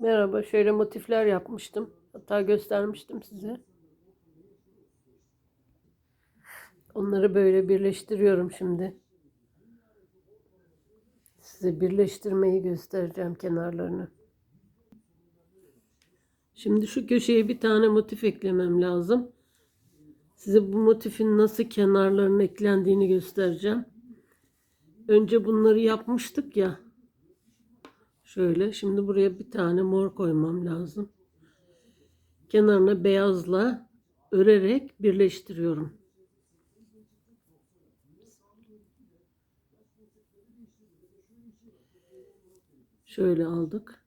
Merhaba, şöyle motifler yapmıştım. Hatta göstermiştim size. Onları böyle birleştiriyorum şimdi. Size birleştirmeyi göstereceğim kenarlarını. Şimdi şu köşeye bir tane motif eklemem lazım. Size bu motifin nasıl kenarlarının eklendiğini göstereceğim. Önce bunları yapmıştık ya. Şöyle şimdi buraya bir tane mor koymam lazım. Kenarına beyazla örerek birleştiriyorum. Şöyle aldık.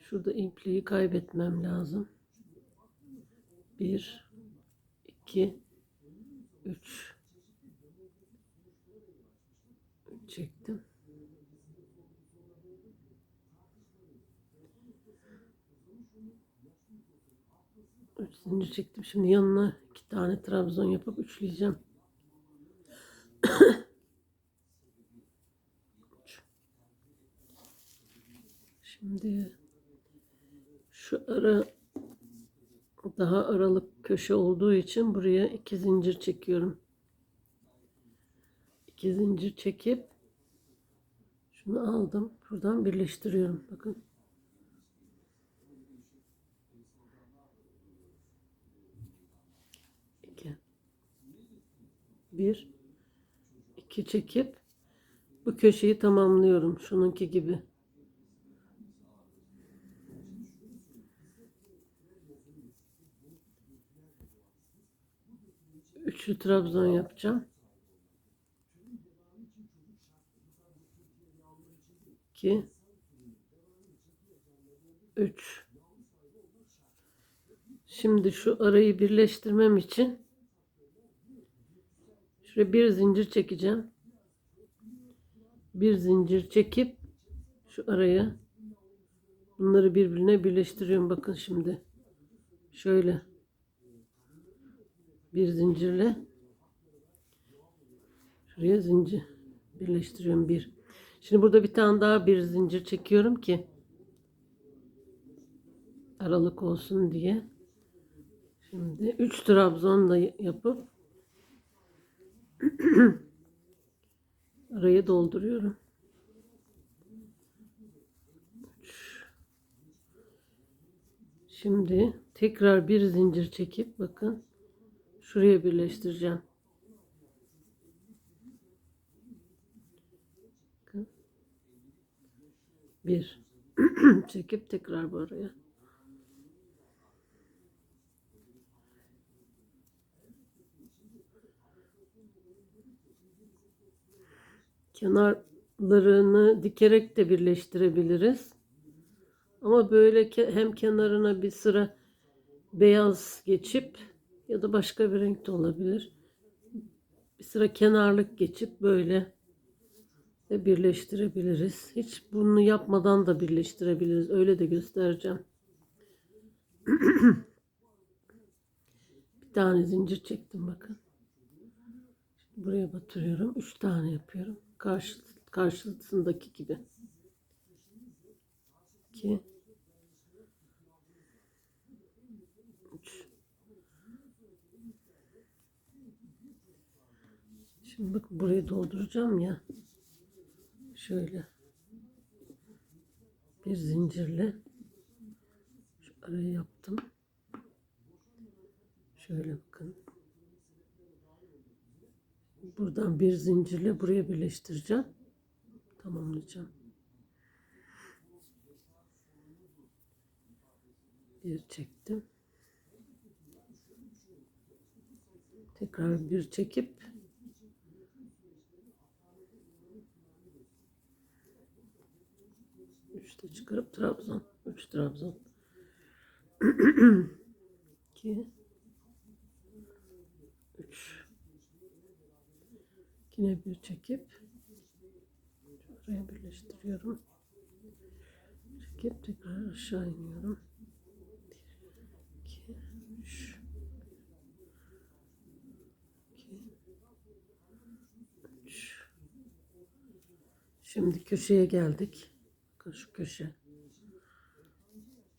Şurada ipliği kaybetmem lazım. Bir, iki, üç. Çektim. Zincir çektim. Şimdi yanına iki tane trabzon yapıp üçleyeceğim. Üç. Şimdi şu ara daha aralık köşe olduğu için buraya iki zincir çekiyorum. İki zincir çekip şunu aldım. Buradan birleştiriyorum. Bakın. İki. Bir. iki çekip bu köşeyi tamamlıyorum. Şununki gibi. Üçlü trabzon yapacağım. 2 3 Şimdi şu arayı birleştirmem için şuraya bir zincir çekeceğim. Bir zincir çekip şu araya bunları birbirine birleştiriyorum. Bakın şimdi. Şöyle bir zincirle şuraya zincir birleştiriyorum bir. Şimdi burada bir tane daha bir zincir çekiyorum ki aralık olsun diye. Şimdi 3 trabzon da yapıp arayı dolduruyorum. Şimdi tekrar bir zincir çekip bakın şuraya birleştireceğim. Bir. çekip tekrar buraya. Kenarlarını dikerek de birleştirebiliriz. Ama böyle hem kenarına bir sıra beyaz geçip ya da başka bir renk de olabilir. Bir sıra kenarlık geçip böyle de birleştirebiliriz. Hiç bunu yapmadan da birleştirebiliriz. Öyle de göstereceğim. bir tane zincir çektim bakın. Şimdi buraya batırıyorum. Üç tane yapıyorum. Karşı, karşısındaki gibi. İki. Üç. Şimdi bak burayı dolduracağım ya. Şöyle. Bir zincirle şu arayı yaptım. Şöyle bakın. Buradan bir zincirle buraya birleştireceğim. Tamamlayacağım. Bir çektim. Tekrar bir çekip Üçte çıkarıp Trabzon. Üç Trabzon. İki. Üç. Yine bir çekip şuraya birleştiriyorum. Çekip tekrar aşağı iniyorum. Bir, iki, üç. İki, üç. Şimdi köşeye geldik. Bakın şu köşe.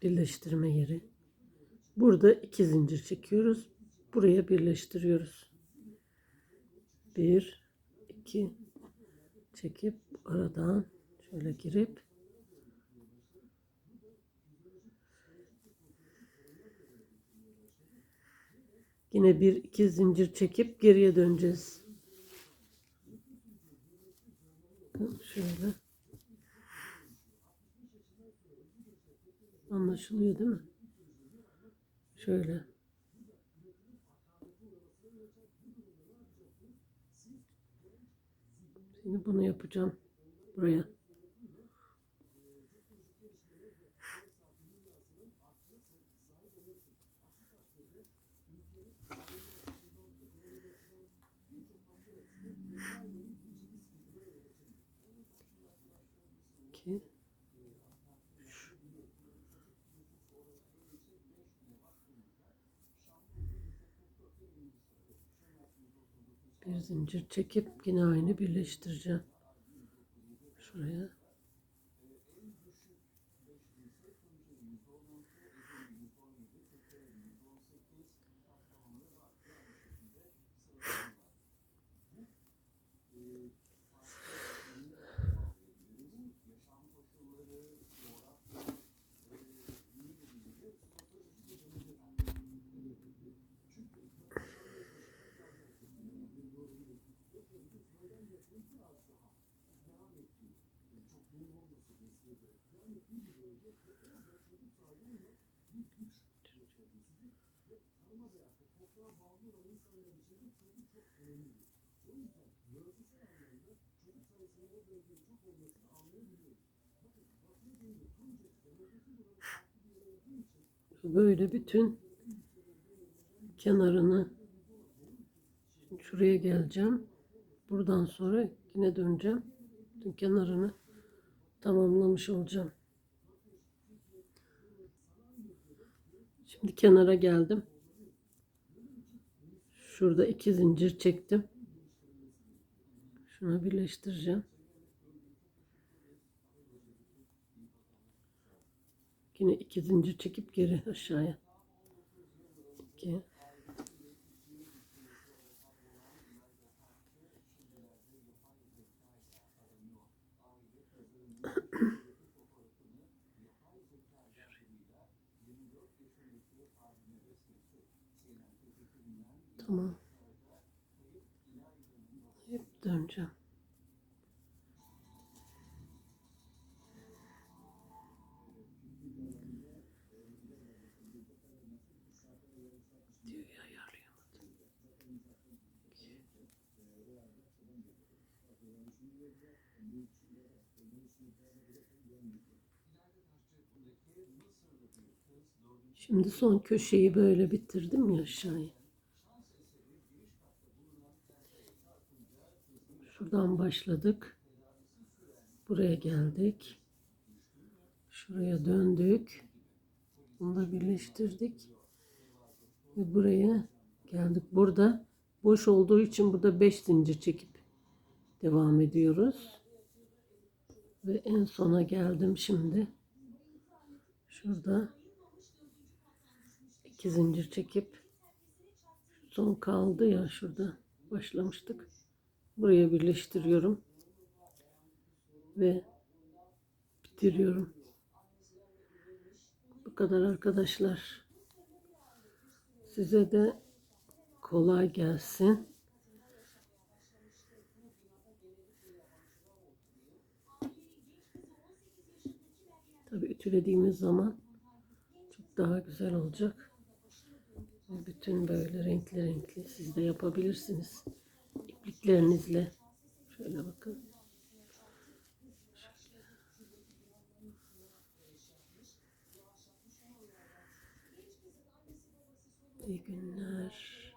Birleştirme yeri. Burada iki zincir çekiyoruz. Buraya birleştiriyoruz. Bir, iki çekip aradan şöyle girip Yine bir iki zincir çekip geriye döneceğiz. Şöyle. Anlaşılıyor değil mi? Şöyle. Şimdi bunu yapacağım buraya. İki. üç. Bir zincir çekip yine aynı birleştireceğim. Şuraya. Böyle bütün kenarını şuraya geleceğim. Buradan sonra yine döneceğim. Bütün kenarını tamamlamış olacağım. Şimdi kenara geldim. Şurada iki zincir çektim. Şuna birleştireceğim. Yine iki zincir çekip geri aşağıya. İki. Tamam. Hep döneceğim. Şimdi son köşeyi böyle bitirdim ya aşağıya. Şuradan başladık. Buraya geldik. Şuraya döndük. Bunu da birleştirdik. Ve buraya geldik. Burada boş olduğu için burada 5 zincir çekip devam ediyoruz. Ve en sona geldim şimdi. Şurada iki zincir çekip son kaldı ya şurada başlamıştık. Buraya birleştiriyorum. Ve bitiriyorum. Bu kadar arkadaşlar. Size de kolay gelsin. Tabii ütülediğimiz zaman çok daha güzel olacak. Bütün böyle renkli renkli siz de yapabilirsiniz. İpliklerinizle. Şöyle bakın. İyi günler.